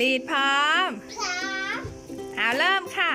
ลีดพร้อมพร้อมเอาเริ่มค่ะ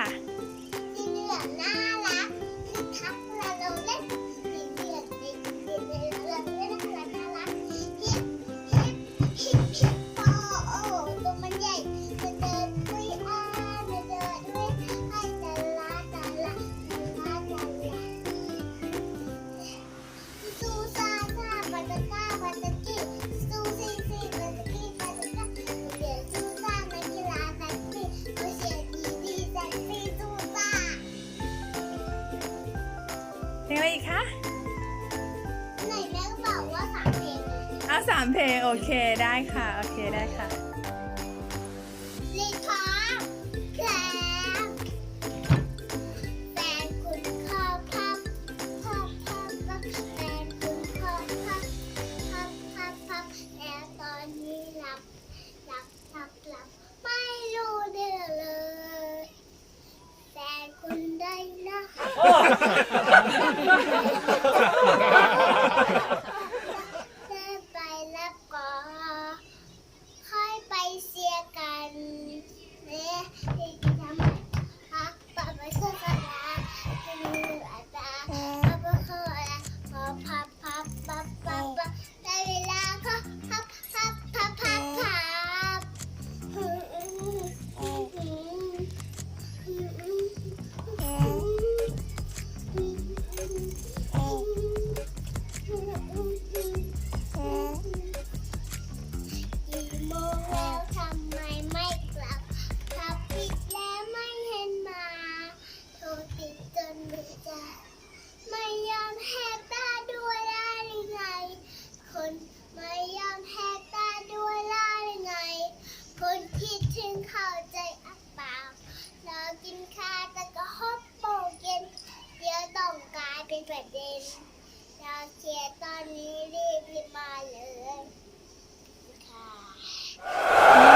สามเพลง โอเคได้ค่ะ โอเคได้ค่ะ ลิท้าแผลแฟนคุณข้อพับพับพับแฟนคุณข้อพับพับพับพัลตอนนี้หลับหลับหลับหลับไม่รู้เรื่อเลยแฟนคุณได้นะ ประเด็นดาวเทียตอนนี้รีบมาเลยค่ะ